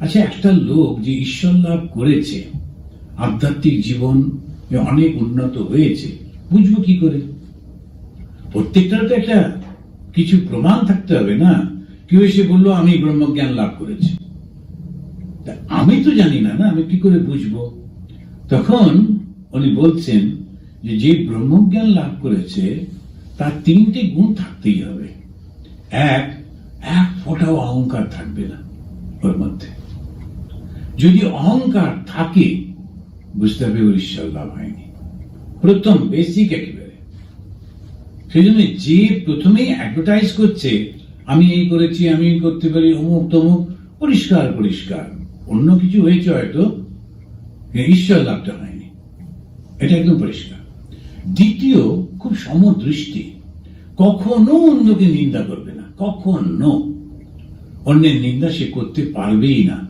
আচ্ছা একটা লোক যে ঈশ্বর লাভ করেছে, আধ্যাত্মিক জীবন অনেক উন্নত হয়েছে, বুঝব কি করে? প্রত্যেকটার তো একটা কিছু প্রমাণ থাকতে হবে না? কেউ এসে বলল, আমি ব্রহ্মজ্ঞান লাভ করেছি। আমি তো জানি না না? আমি কি করে বুঝব? তখন উনি বলছেন যে যে ব্রহ্মজ্ঞান লাভ করেছে, তার তিনটে গুণ থাকতেই হবে। এক এক ফোটাও অহংকার থাকবে না ওর মধ্যে। যদি অহংকার থাকে, বুঝতে হবে ওর ঈশ্বর লাভ হয়নি প্রথম বেসিক একেবারে। সেই জন্য যে প্রথমেই অ্যাডভার্টাইজ করছে, আমি এই করেছি, আমি করতে পারি, অমুক, তমুক, পরিষ্কার পরিষ্কার। অন্য কিছু হয়েছে হয়তো ঈশ্বর লাভটা হয়নি। এটা একদম পরিষ্কার। দ্বিতীয়, খুব সমদৃষ্টি। কখনো অন্যকে নিন্দা করবে না, কখনো। অন্যের নিন্দা সে করতে পারবেই না।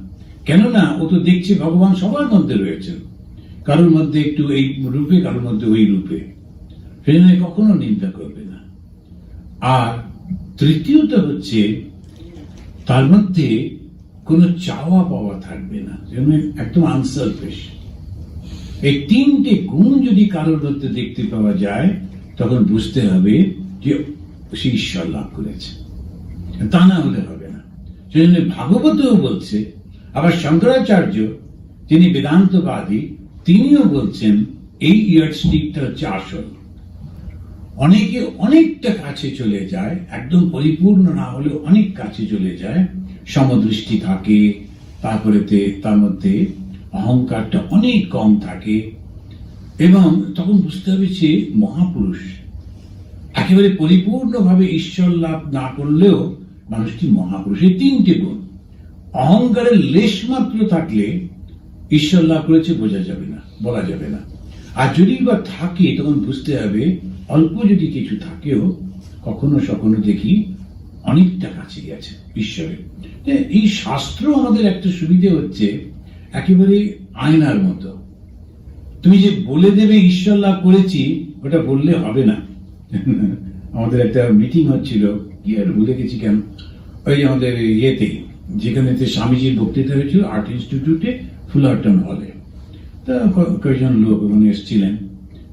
কেননা ও তো দেখছে ভগবান সবার মধ্যে রয়েছেন কারোর মধ্যে একটু এই রূপে, কারোর মধ্যে ওই রূপে। সেজন্য কখনো নিন্দা করবে না। আর তৃতীয়ত হচ্ছে, তার মধ্যে কোনো চাওয়া পাওয়া থাকবে না। যেন একদম আনসারফিশ এই তিনটে গুণ যদি কারোর মধ্যে দেখতে পাওয়া যায়, তখন বুঝতে হবে যে সে ঈশ্বর লাভ করেছে। তা না হলে হবে না। সেজন্য ভাগবতও বলছে আবার শঙ্করাচার্য যিনি বেদান্তবাদী, তিনিও বলছেন এই ইয়ারস্টিকটা হচ্ছে আসল। অনেকে অনেকটা কাছে চলে যায়, একদম পরিপূর্ণ না হলেও অনেক কাছে চলে যায়, সমদৃষ্টি থাকে, তারপরে তার মধ্যে অহংকারটা অনেক কম থাকে, এবং তখন বুঝতে হবে যে মহাপুরুষ। একেবারে পরিপূর্ণভাবে ঈশ্বর লাভ না করলেও মানুষটি মহাপুরুষের তিনটে গুণ? অহংকারের লেশ মাত্র থাকলে ঈশ্বর লাভ করেছে বোঝা যাবে না, বলা যাবে না। আর যদি বা থাকে, তখন বুঝতে হবে, অল্প যদি কিছু থাকেও, কখনো সখনো দেখি অনেকটা কাছে গেছে ঈশ্বরের এই শাস্ত্র আমাদের একটা সুবিধে হচ্ছে, একেবারে আয়নার মতো। তুমি যে বলে দেবে ঈশ্বর লাভ করেছি, ওটা বললে হবে না। আমাদের একটা মিটিং হচ্ছিল, কি আর ভুলে গেছি কেন? ওই আমাদের ইয়েতে যেখানে স্বামীজির বক্তৃতা হয়েছিল, আর্ট ইনস্টিটিউটে ফুলারটন হলে। তা কয়েকজন লোক ওখানে এসেছিলেন।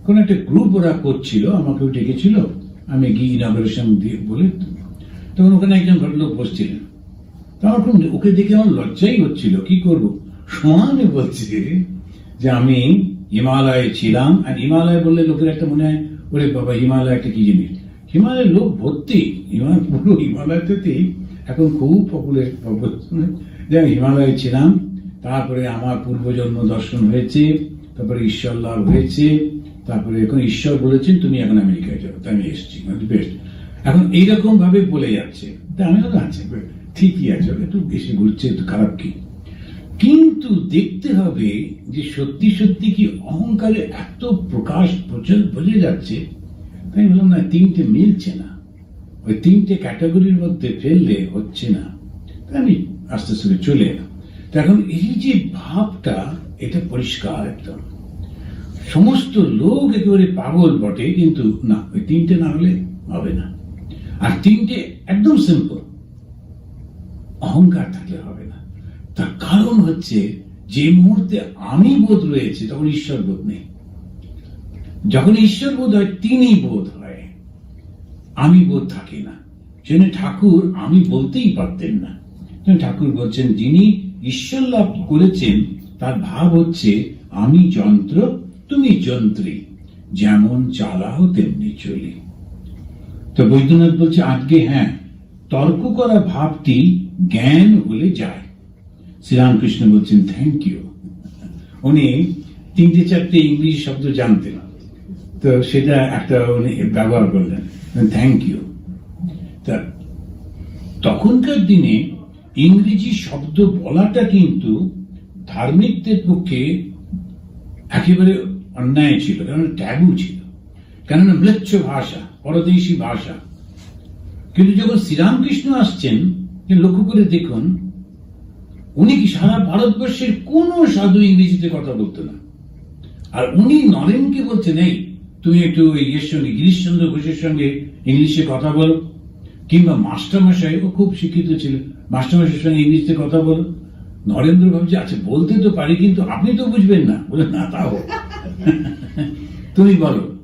কোন একটা গ্রুপ ওরা করছিল, আমাকেও ডেকেছিল, আমি গিয়ে ইনাগ্রেশন দিয়ে বলে তখন ওখানে একজন ভদ্রলোক বসছিলেন। তখন ওকে দেখে আমার লজ্জাই হচ্ছিল, কি করব? সমানে বলছি যে আমি হিমালয়ে ছিলাম। আর হিমালয় বললে লোকের একটা মনে হয়, ওরে বাবা, হিমালয় একটা কি জিনিস? হিমালয়ের লোক ভর্তি। হিমালয় পুরো হিমালয়তেই এখন খুব পপুলার যে হিমালয়ে ছিলাম, তারপরে আমার পূর্বজন্ম দর্শন হয়েছে, তারপরে ঈশ্বর লাভ হয়েছে, তারপরে এখন ঈশ্বর বলেছেন, তুমি এখন আমেরিকায় যাও তাই আমি এসেছি বেস্ট এখন এইরকম ভাবে বলে যাচ্ছে, তা আমি তো আছে ঠিকই আছে, একটু বেশি ঘুরছে, একটু খারাপ কি? কিন্তু দেখতে হবে যে সত্যি সত্যি কি অহংকারে এত প্রকাশ বোঝা যাচ্ছে, তাই বললাম না, তিনটে মিলছে না। ওই তিনটে ক্যাটাগরির মধ্যে ফেললে হচ্ছে না। আমি আস্তে আস্তে চলে এলাম। তো এখন এই যে ভাবটা, এটা পরিষ্কার একদম সমস্ত লোক একেবারে পাগল বটে, কিন্তু না, ওই তিনটে না হলে হবে না। আর তিনটে একদম সিম্পল অহংকার থাকলে হবে না। তার কারণ হচ্ছে, যে মুহূর্তে আমি বোধ রয়েছে, তখন ঈশ্বর বোধ নেই। যখন ঈশ্বর বোধ হয় তিনি বোধ হয়। আমি বোধ থাকে না। সেজন্য ঠাকুর আমি বলতেই পারতেন না। ঠাকুর বলছেন, যিনি ঈশ্বর লাভ করেছেন, তার ভাব হচ্ছে, আমি যন্ত্র, তুমি যন্ত্রী। যেমন চালাও তেমনি চলি। তো বৈদ্যনাথ বলছে আজকে হ্যাঁ তর্ক করা ভাবটি জ্ঞান হলে যায়। শ্রীরামকৃষ্ণ বলছেন থ্যাংক ইউ উনি তিনটে চারটে ইংলিশ শব্দ জানতেন। তো সেটা একটা উনি ব্যবহার করলেন। থ্যাংক ইউ তা তখনকার দিনে ইংরেজি শব্দ বলাটা কিন্তু ধার্মিকদের পক্ষে একেবারে অন্যায় ছিল কারণ ট্যাবু ছিল। কেননা মৃচ্ছ ভাষা, পরদেশী ভাষা। কিন্তু যখন শ্রীরামকৃষ্ণ আসছেন লক্ষ্য করে দেখুন, উনি কি সারা ভারতবর্ষের কোন সাধু ইংরেজিতে কথা বলতো না। আর উনি নরেনকে বলছেন, এই তুমি একটু ইয়ের সঙ্গে গিরিশচন্দ্র ঘোষের সঙ্গে ইংলিশে কথা বলো। কিংবা মাস্টারমশাই, ও খুব শিক্ষিত ছিল, মাস্টারমশাইয়ের সঙ্গে ইংলিশে কথা বলো। নরেন্দ্র ভাবছে আচ্ছা বলতে তো পারি, কিন্তু আপনি তো বুঝবেন না। বলে, না তাও তুমি বলো।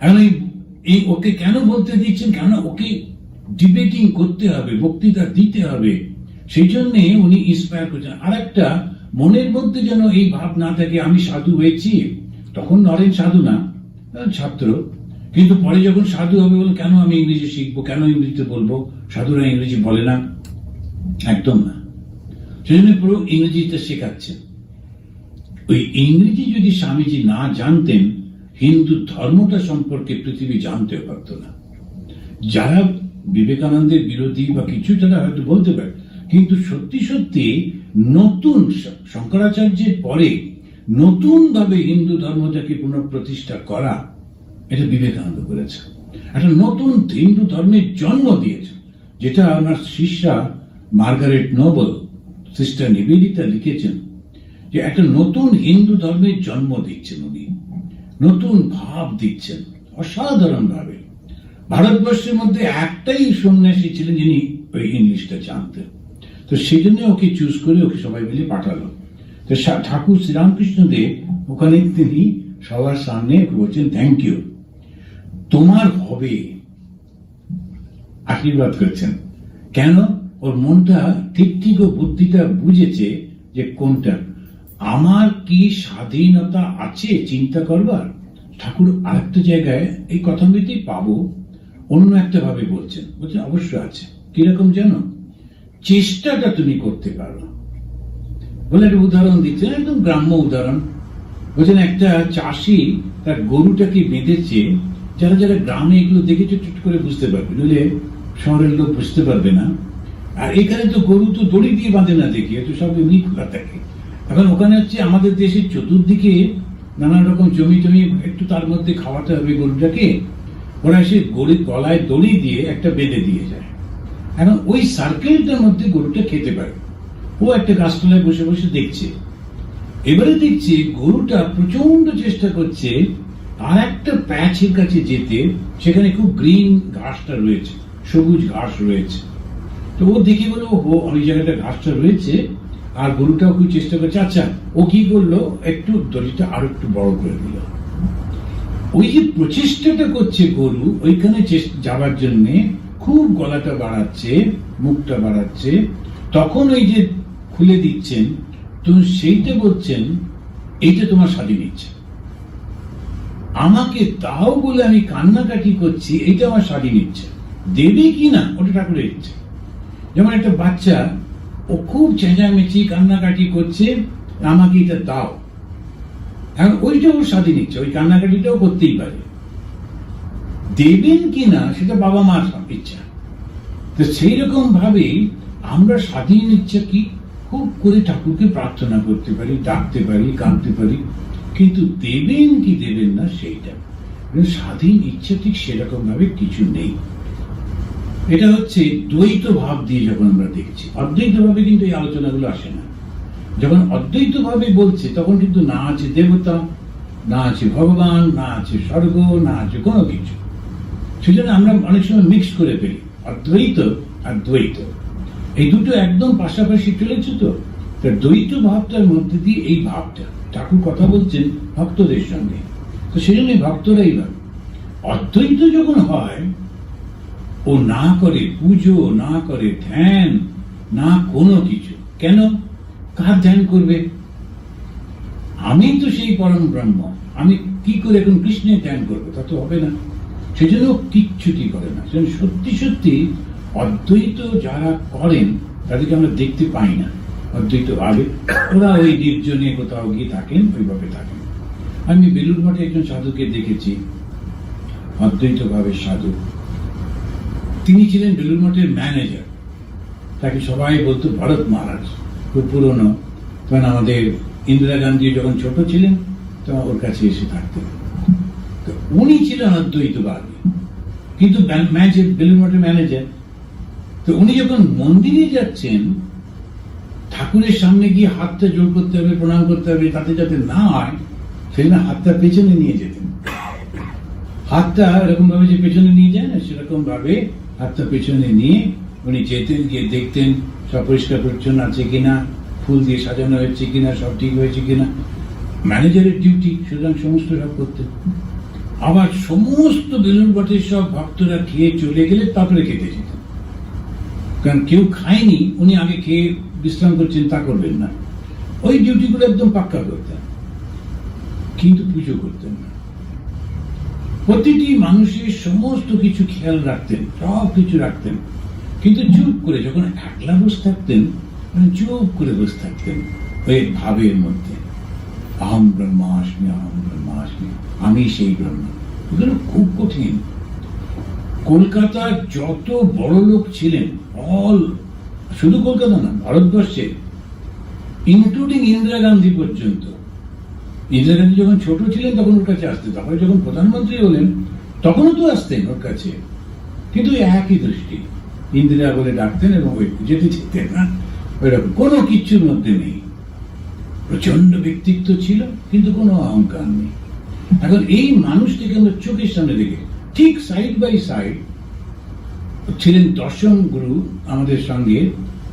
এখন এই- ওকে কেন বলতে দিচ্ছেন? কেন ওকে ডিবেটিং করতে হবে, বক্তৃতা দিতে হবে। সেই জন্য উনি ইন্সপায়ার করছেন। আর একটা মনের মধ্যে যেন এই ভাব না থাকে, আমি সাধু হয়েছি, তখন নরেন সাধু না। ছাত্র। কিন্তু পরে যখন সাধু হবে বলে কেন আমি ইংরেজি শিখব, কেন ইংরেজিতে বলব? সাধুরা ইংরেজি বলে না। একদম না। সেজন্য পুরো ইংরেজিতে শেখাচ্ছেন। ওই ইংরেজি যদি স্বামীজি না জানতেন, হিন্দু ধর্মটা সম্পর্কে পৃথিবী জানতে পারত না। যারা বিবেকানন্দের বিরোধী বা কিছু তারা হয়তো বলতে পারে, কিন্তু সত্যি সত্যি নতুন শঙ্করাচার্যের পরে নতুন ভাবে হিন্দু ধর্মটাকে পুনঃপ্রতিষ্ঠা করা, এটা বিবেকানন্দ করেছে একটা নতুন হিন্দু ধর্মের জন্ম দিয়েছে, যেটা ওনার শিষ্যা মার্গারেট নোবেল, সিস্টার নিবেদিতা লিখেছেন, যে একটা নতুন হিন্দু ধর্মের জন্ম দিচ্ছেন উনি, নতুন ভাব দিচ্ছেন অসাধারণ ভাবে ভারতবর্ষের মধ্যে একটাই সন্ন্যাসী ছিলেন যিনি ওই ইংলিশটা জানতেন। তো সেই জন্য ওকে চুজ করে ওকে সবাই মিলে পাঠালো। ঠাকুর শ্রীরামকৃষ্ণ দেব ওখানে তিনি সবার সামনে বলছেন থ্যাংক ইউ তোমার হবে আশীর্বাদ করছেন। কেন? ওর মনটা ঠিক ঠিক ও বুদ্ধিটা বুঝেছে যে কোনটা। আমার কি স্বাধীনতা আছে চিন্তা করবার? ঠাকুর আরেকটা জায়গায় এই কথাগুলিতেই পাবো। অন্য একটা ভাবে বলছেন। বলছেন, অবশ্যই আছে। কীরকম জানো চেষ্টাটা তুমি করতে পারো। বলে একটা উদাহরণ দিচ্ছেন, একদম গ্রাম্য উদাহরণ। বলছেন, একটা চাষি তার গরুটাকে বেঁধেছে, যারা যারা গ্রামে এগুলো দেখেছে, চুট করে বুঝতে পারবে। নইলে শহরের লোক বুঝতে পারবে না। আর এখানে তো গরু তো দড়ি দিয়ে বাঁধে না দেখি তো সব এমনি খোলা থাকে। এখন ওখানে হচ্ছে আমাদের দেশের চতুর্দিকে নানান রকম জমি টমি, একটু তার মধ্যে খাওয়াতে হবে গরুটাকে, ওরা এসে গরিব গলায় দড়ি দিয়ে একটা বেঁধে দিয়ে যায়। এখন ওই সার্কেলটার মধ্যে গরুটা খেতে পারে। ও একটা গাছতলায় বসে বসে দেখছে। এবারে দেখছি গরুটা প্রচণ্ড চেষ্টা করছে আর একটা প্যাচের কাছে যেতে, সেখানে খুব গ্রিন ঘাসটা রয়েছে, সবুজ ঘাস রয়েছে। তো ও দেখে বলে ও ওই জায়গাটা ঘাসটা রয়েছে আর গরুটাও খুব চেষ্টা করছে। আচ্ছা ও কি করল? একটু দড়িটা আরও একটু বড় করে দিল। ওই যে প্রচেষ্টাটা করছে গরু, ওইখানে যাবার জন্য খুব গলাটা বাড়াচ্ছে, মুখটা বাড়াচ্ছে। তখন ওই যে খুলে দিচ্ছেন তো সেইটা বলছেন এইটা তোমার স্বাধীন ইচ্ছা। আমাকে তাও বলে আমি কান্নাকাটি করছি, এইটা আমার স্বাধীন ইচ্ছা। দেবে কি না, ওটা ঠাকুরের ইচ্ছা। যেমন একটা বাচ্চা, ও খুব চেঁচামেচি, কান্নাকাটি করছে, আমাকে এটা দাও। এখন ওইটা ওর স্বাধীন ইচ্ছা, ওই কান্নাকাটিটাও করতেই পারে। দেবেন কি না, সেটা বাবা মার ইচ্ছা। তো সেই রকম ভাবে আমরা স্বাধীন ইচ্ছা কি খুব করে ঠাকুরকে প্রার্থনা করতে পারি, ডাকতে পারি, কাঁদতে পারি, কিন্তু দেবেন কি দেবেন না সেইটা। স্বাধীন ইচ্ছা ঠিক সেরকম ভাবে কিছু নেই। এটা হচ্ছে দ্বৈত ভাব দিয়ে যখন আমরা দেখছি অদ্বৈত ভাবে কিন্তু এই আলোচনাগুলো আসে না। যখন অদ্বৈত ভাবে বলছে, তখন কিন্তু না আছে দেবতা, না আছে ভগবান, না আছে স্বর্গ, না আছে কোনো কিছু। সেজন্য আমরা অনেক সময় মিক্স করে ফেলি, অদ্বৈত আর দ্বৈত। এই দুটো একদম পাশাপাশি চলেছে তো। তা দ্বৈত ভাবটার মধ্যে দিয়ে এই ভাবটা, ঠাকুর কথা বলছেন ভক্তদের সঙ্গে। তো সেই জন্য ভক্তরাই ভাব অদ্বৈত যখন হয়, ও না করে পুজো, না করে ধ্যান, না কোনো কিছু, কেন? কার ধ্যান করবে? আমি তো সেই পরম ব্রহ্ম, আমি কি করে এখন কৃষ্ণের ধ্যান করব? তা তো হবে না। সেজন্য কিচ্ছুটি করে না। সত্যি সত্যি অদ্বৈত যারা করেন, তাদেরকে আমরা দেখতে পাই না। অদ্বৈত ভাবে। ওরা ওই নির্জনে কোথাও গিয়ে থাকেন, ওইভাবে থাকেন। আমি বেলুর মঠে একজন সাধুকে দেখেছি। অদ্বৈত ভাবে সাধু। তিনি ছিলেন বেলুর মঠের ম্যানেজার তাকে সবাই বলতো, ভরত মহারাজ, খুব পুরনো। তখন আমাদের ইন্দিরা গান্ধী যখন ছোট ছিলেন তখন ওর কাছে এসে থাকতেন। তো উনি ছিলেন অদ্বৈতবাদী। কিন্তু বেলুর মঠের ম্যানেজার তো উনি যখন মন্দিরে যাচ্ছেন, ঠাকুরের সামনে গিয়ে হাতটা জোর করতে হবে, প্রণাম করতে হবে, তাতে যাতে না হয় সেজন্য হাতটা পেছনে নিয়ে যেতেন। হাতটা এরকম ভাবে যে পেছনে নিয়ে যায় না সেরকম ভাবে হাতটা পেছনে নিয়ে উনি যেতেন, গিয়ে দেখতেন সব পরিষ্কার পরিচ্ছন্ন আছে কিনা, ফুল দিয়ে সাজানো হয়েছে কিনা, সব ঠিক হয়েছে কিনা। ম্যানেজারের ডিউটি, সুতরাং সমস্ত সব করতেন। আবার সমস্ত বেলুন বটের সব ভক্তরা খেয়ে চলে গেলে তারপরে খেতে যেতেন। কারণ কেউ খায়নি, উনি আগে খেয়ে বিশ্রাম করছেন তা করবেন না। ওই ডিউটিগুলো একদম পাক্কা করতেন। কিন্তু পুজো করতেন না। প্রতিটি মানুষের সমস্ত কিছু খেয়াল রাখতেন, সব কিছু রাখতেন। কিন্তু চুপ করে যখন একলা বসে থাকতেন মানে চুপ করে বসে থাকতেন, ওই ভাবের মধ্যে, আহম ব্রহ্মাস্মি আহম ব্রহ্মাস্মি, আমি সেই ব্রহ্ম। এগুলো খুব কঠিন। কলকাতার যত বড় লোক ছিলেন অল শুধু কলকাতা না, ভারতবর্ষে ইনক্লুডিং ইন্দিরা গান্ধী পর্যন্ত। ইন্দিরা গান্ধী যখন ছোট ছিলেন, তখন ওর কাছে আসতেন। তারপরে যখন প্রধানমন্ত্রী হলেন, তখনও তো আসতেন ওর কাছে। কিন্তু একই দৃষ্টি। ইন্দিরা বলে ডাকতেন এবং ওই যেতে যেতেন না। ওইরকম কোনো কিচ্ছুর মধ্যে নেই। প্রচণ্ড ব্যক্তিত্ব ছিল, কিন্তু কোনো অহংকার নেই। এখন এই মানুষটিকে আমরা চোখের সামনে দেখে ঠিক সাইড বাই সাইড ছিলেন দর্শন গুরু আমাদের সঙ্গে,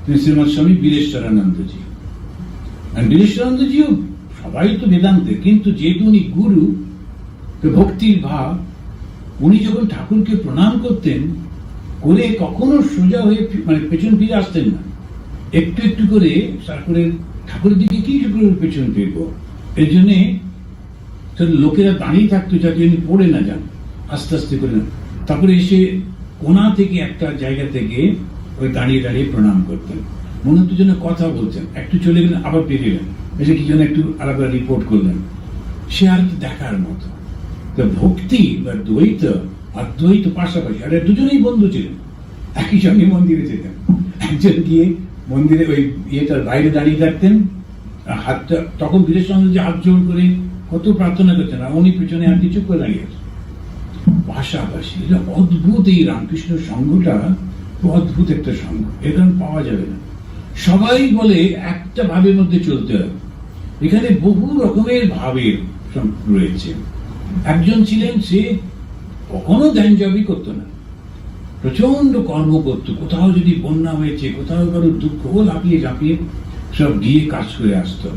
তিনি শ্রীমৎ স্বামী বীরেশ্বরানন্দজি। বীরেশ্বরানন্দজিও সবাই তো বেদান্তে, কিন্তু যেহেতু উনি গুরু ভক্তির ভাব, উনি যখন ঠাকুরকে প্রণাম করতেন করে কখনো সোজা হয়ে মানে পেছন ফিরে আসতেন না। একটু একটু করে ঠাকুরের ঠাকুরের দিকে কি পেছন ফিরবো? এর জন্যে লোকেরা দাঁড়িয়ে থাকতো যাতে উনি পড়ে না যান। আস্তে আস্তে করে তারপরে এসে কোনা থেকে একটা জায়গা থেকে ওই দাঁড়িয়ে দাঁড়িয়ে প্রণাম করতেন। মনে হতো যেন কথা বলছেন একটু চলে গেলেন, আবার পেরিয়ে গেলেন এসে কি যেন একটু আলাদা রিপোর্ট করলেন। সে আর দেখার মতো। তো ভক্তি বা দ্বৈত আর দ্বৈত পাশাপাশি, আর দুজনেই বন্ধু ছিলেন। একই সঙ্গে মন্দিরে যেতেন। একজন গিয়ে মন্দিরে ওই ইয়েটার বাইরে দাঁড়িয়ে থাকতেন। হাতটা তখন সঙ্গে যে হাত জোর করে কত প্রার্থনা করতেন। আর উনি পিছনে আর কিছু করে দাঁড়িয়ে পাশাপাশি এটা অদ্ভুত এই রামকৃষ্ণ সংঘটা অদ্ভুত একটা সংঘ। এখানে পাওয়া যাবে না। সবাই বলে একটা ভাবের মধ্যে চলতে হবে। এখানে বহু রকমের ভাবের রয়েছে। একজন ছিলেন সে কখনো ধ্যান জবই করতো না। প্রচণ্ড কর্ম করতো। কোথাও যদি বন্যা হয়েছে, কোথাও কারও দুঃখ ও লাফিয়ে ঝাঁপিয়ে সব গিয়ে কাজ করে আসতো।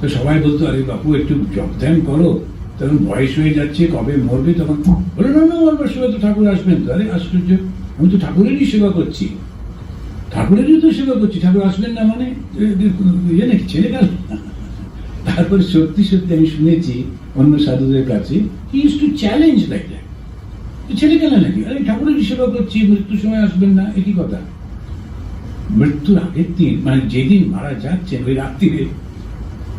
তো সবাই বলতো, আরে বাপু, একটু জব ধ্যান করো। তখন বয়স হয়ে যাচ্ছে, কবে মরবে তখন বলে, না না মরবার সময় তো ঠাকুর আসবেন। তো আরে, আশ্চর্য, আমি তো ঠাকুরেরই সেবা করছি। ঠাকুরেরই তো সেবা করছি, ঠাকুর আসবেন না মানে? ইয়ে নাকি ছেড়ে গেল তারপরে সত্যি সত্যি আমি শুনেছি অন্য সাধুদের কাছে use to challenge like that ছেড়ে গেলে নাকি? আরে ঠাকুরের সেবা করছি, মৃত্যুর সময় আসবেন না একই কথা? মৃত্যুর আগের দিন মানে যেদিন মারা যাচ্ছেন, ওই রাত্রিরে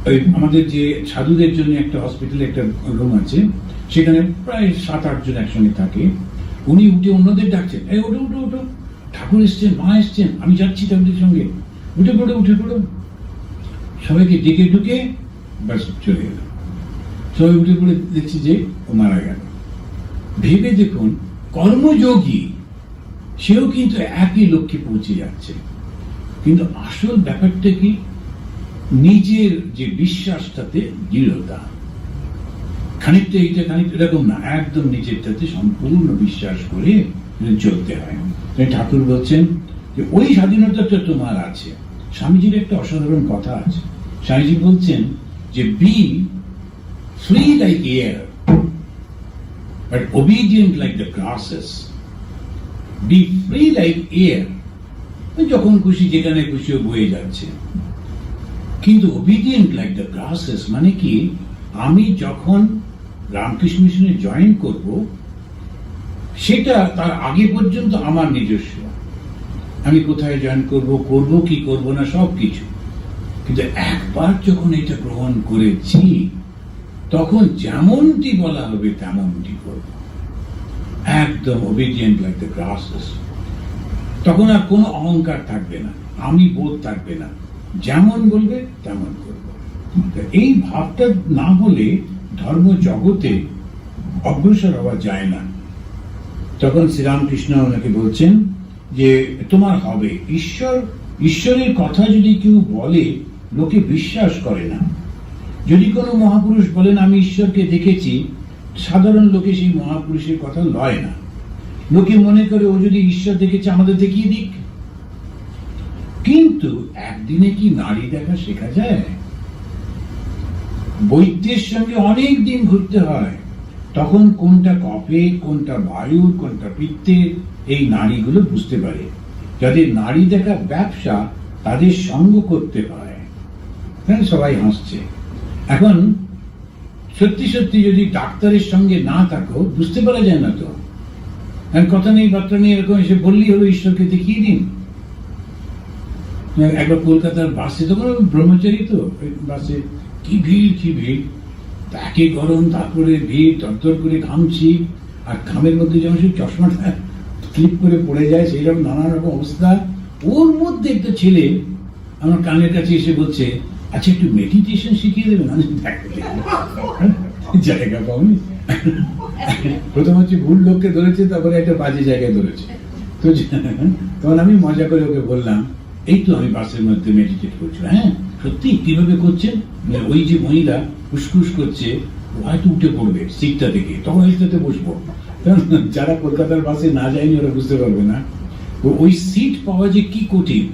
ওই আমাদের যে সাধুদের জন্য একটা হসপিটালে একটা রুম আছে, সেখানে প্রায় সাত, আট জন একসঙ্গে থাকে। উনি উঠে অন্যদের ডাকছেন, এই, ওঠো উঠো উঠো ঠাকুর এসছেন, মা এসছেন, আমি যাচ্ছি তাদের সঙ্গে। উঠে পড়ো উঠে পড়ো। সবাইকে ডেকে ঢুকে ব্যাস চলে গেল। সবাই উঠে পড়ে দেখছি যে ও মারা গেল। ভেবে দেখুন, কর্মযোগী, সেও কিন্তু একই লক্ষ্যে পৌঁছে যাচ্ছে। কিন্তু আসল ব্যাপারটা কি? নিজের যে বিশ্বাসটাতে দৃঢ়তা। খানিকটা এইটা খানিকটা এরকম না, একদম নিজেরটাতে সম্পূর্ণ বিশ্বাস করে চলতে হয়। ঠাকুর বলছেন যে, ওই স্বাধীনতাটা তোমার আছে। স্বামীজির একটা অসাধারণ কথা আছে। স্বামীজি বলছেন যে be free like air but obedient like the grasses. Be free like air. যখন খুশি, যেখানে খুশি ও বয়ে যাচ্ছে। কিন্তু obedient like the grasses মানে কি, আমি যখন রামকৃষ্ণ মিশনে জয়েন করব, সেটা তার আগে পর্যন্ত আমার নিজস্ব। আমি কোথায় জয়েন করব করব কি করব না, সব কিছু। কিন্তু একবার যখন এটা গ্রহণ করেছি, তখন যেমনটি বলা হবে, তেমনটি করব। একদম ওবিডিয়েন্ট লাইক দ্য গ্রাসেস তখন আর কোনো অহংকার থাকবে না। আমি বোধ থাকবে না। যেমন বলবে, তেমন করব। এই ভাবটা না হলে ধর্ম জগতে অগ্রসর হওয়া যায় না। তখন শ্রীরামকৃষ্ণ ওনাকে বলছেন যে, তোমার হবে। ঈশ্বর, ঈশ্বরের কথা যদি কেউ বলে, লোকে বিশ্বাস করে না। যদি কোনো মহাপুরুষ বলেন, আমি ঈশ্বরকে দেখেছি, সাধারণ লোকে সেই মহাপুরুষের কথা লয় না। লোকে মনে করে, ও যদি ঈশ্বর দেখেছে, আমাদের দেখিয়ে দিক। কিন্তু একদিনে কি নারী দেখা শেখা যায়? বৈদ্যের সঙ্গে অনেক দিন ঘুরতে হয়। তখন কোনটা কফে, কোনটা বায়ুর কোনটা পিত্তের এই নারীগুলো বুঝতে পারে। যাদের নারী দেখা ব্যবসা, তাদের সঙ্গ করতে হয়। হ্যাঁ সবাই হাসছে। এখন সত্যি সত্যি যদি ডাক্তারের সঙ্গে না থাকো, বুঝতে পারা যায় না তো। কথা নেই, বার্তা নেই, এরকম এসে বললেই হলো, ঈশ্বরকে দেখিয়ে দিন। একবার কলকাতার বাসে তখন আমি ব্রহ্মচারী তো বাসে, কি ভিড় কি ভিড়? তাকে গরম, তারপরে ভিড় তরতর করে ঘামছি, আর ঘামের মধ্যে যেমন সেই চশমাটা ক্লিপ করে পড়ে যায় সেই রকম নানা রকম অবস্থা। ওর মধ্যে একটা ছেলে আমার কানের কাছে এসে বলছে আচ্ছা একটু মেডিটেশন শিখিয়ে দেবেন? আমি জায়গা পাওনি। প্রথম হচ্ছে ভুল লোককে ধরেছে, তারপরে একটা বাজে জায়গায় ধরেছে। তো তখন আমি মজা করে ওকে বললাম এই তো আমি বাসের মধ্যে মেডিটেট করছি। হ্যাঁ সত্যি কীভাবে করছেন মানে ওই যে মহিলা ফুসফুস করছে হয়তো উঠে পড়বে সিটটা থেকে তখন এইটাতে বসবো। কারণ যারা কলকাতার বাসে না যায়নি ওরা বুঝতে পারবে না। ওই সিট পাওয়া যে কি কঠিন,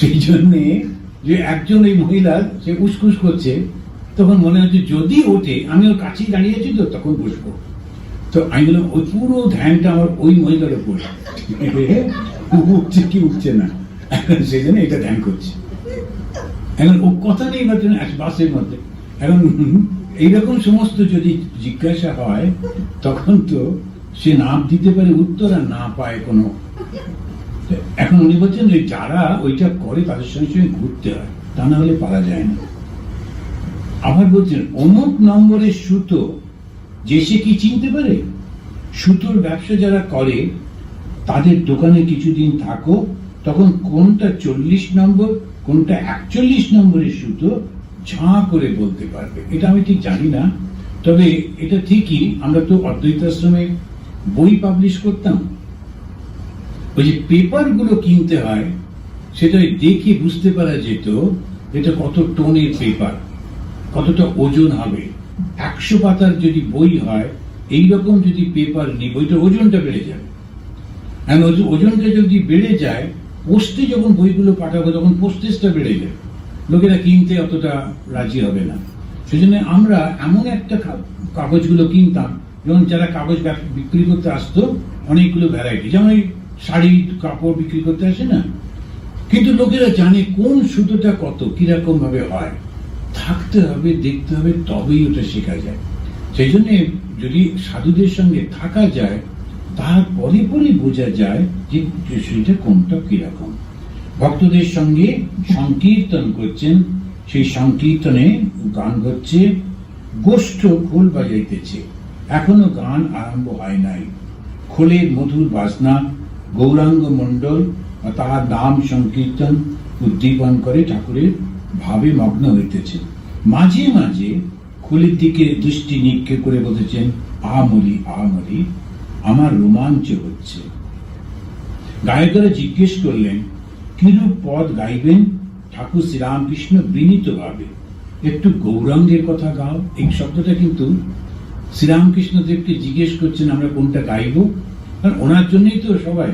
সেই জন্যে যে একজন এই মহিলা, সে উসকুস করছে, তখন মনে হচ্ছে যদি ওঠে, আমি ওর কাছেই দাঁড়িয়ে আছি তো, তখন বসবো। তো আমি বললাম, ওই পুরো ধ্যানটা আমার ওই মহিলার উপর। উঠছে কি উঠছে না। সেই জন্য এটা ধ্যান করছে। এখন ও কথা নেই বাসের মধ্যে। এখন এইরকম সমস্ত যদি জিজ্ঞাসা হয়, তখন তো সে না দিতে পারে, উত্তর আর না পায় কোনো। এখন উনি বলছেন যে যারা ওইটা করে, তাদের সঙ্গে সঙ্গে ঘুরতে হয়, তা না হলে পারা যায় না। আবার বলছেন, অমুক নম্বরের সুতো, যে সে কি চিনতে পারে? সুতোর ব্যবসা যারা করে, তাদের দোকানে কিছুদিন থাকো তখন কোনটা চল্লিশ নম্বর, কোনটা একচল্লিশ নম্বরের সুতো ঝাঁ করে বলতে পারবে। এটা আমি ঠিক জানি না, তবে এটা ঠিকই আমরা তো অদ্বৈতাশ্রমে বই পাবলিশ করতাম। ওই যে পেপারগুলো কিনতে হয়, সেটা দেখে বুঝতে পারা যেত এটা কত টোনের পেপার, কতটা ওজন হবে। একশো পাতার যদি বই হয়, এই রকম যদি পেপার নিই বইটার ওজনটা বেড়ে যাবে। ওজ- ওজনটা যদি বেড়ে যায় পোস্টে যখন বইগুলো পাঠাবো, তখন পোস্টেজটা বেড়ে যাবে লোকেরা কিনতে অতটা রাজি হবে না। সেজন্য আমরা এমন একটা কাগজগুলো কিনতাম, যেমন যারা কাগজ বিক্রি করতে আসতো, অনেকগুলো ভ্যারাইটি যেমন এই শাড়ি, কাপড় বিক্রি করতে আসে না? কিন্তু লোকেরা জানে কোন সুতোটা কত কীরকম ভাবে হয়। থাকতে হবে, দেখতে হবে, তবেই ওটা শেখা যায়। সেই জন্যে যদি সাধুদের সঙ্গে থাকা যায় তারপরে পরে বোঝা যায় যে সেটা কোনটা কীরকম। ভক্তদের সঙ্গে সংকীর্তন করছেন। সেই সংকীর্তনে গান হচ্ছে, গোষ্ঠ খোল বাজাইতেছে। এখনও গান আরম্ভ হয় নাই। খোলের মধুর বাজনা গৌরাঙ্গ মণ্ডল তাহার নাম সংকীর্তন উদ্দীপন করে ঠাকুরের ভাবে মগ্ন হইতেছে। মাঝে মাঝে খোলের দিকে দৃষ্টি নিক্ষেপ করে বলতেছেন আহমরি আহমরি আমার রোমাঞ্চ হচ্ছে। গায়কেরা জিজ্ঞেস করলেন, কিরূপ পদ গাইবেন? ঠাকুর শ্রীরামকৃষ্ণ বিনীত ভাবে একটু গৌরাঙ্গের কথা গাও। এই শব্দটা কিন্তু শ্রীরামকৃষ্ণ দেবকে জিজ্ঞেস করছেন, আমরা কোনটা গাইবো? কারণ ওনার জন্যই তো সবাই।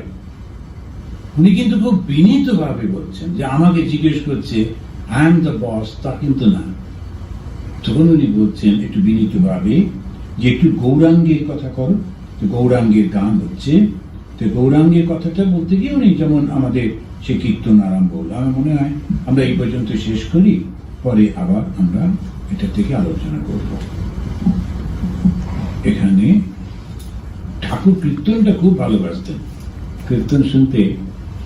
উনি কিন্তু খুব বিনীত ভাবে বলছেন যে আমাকে জিজ্ঞেস করছে আই এম দ্য বস তা কিন্তু না। তখন উনি বলছেন, একটু বিনীত ভাবে যে একটু গৌরাঙ্গের কথা করো। তো গৌরাঙ্গের গান হচ্ছে। তো গৌরাঙ্গের কথাটা বলতে গিয়ে উনি যেমন আমাদের সে কীর্তন আরম্ভ হলো, আমার মনে হয়। আমরা এই পর্যন্ত শেষ করি, পরে আবার আমরা এটা থেকে আলোচনা করব। এখানে ঠাকুর কীর্তনটা খুব ভালোবাসতেন। কীর্তন শুনতে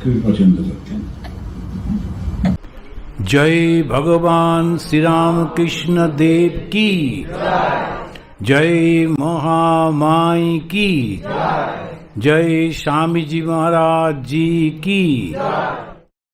খুবই পছন্দ করতেন। জয় ভগবান শ্রীরামকৃষ্ণ দেব কি? जय महामाई की। जय। स्वामी जी महाराज जी की।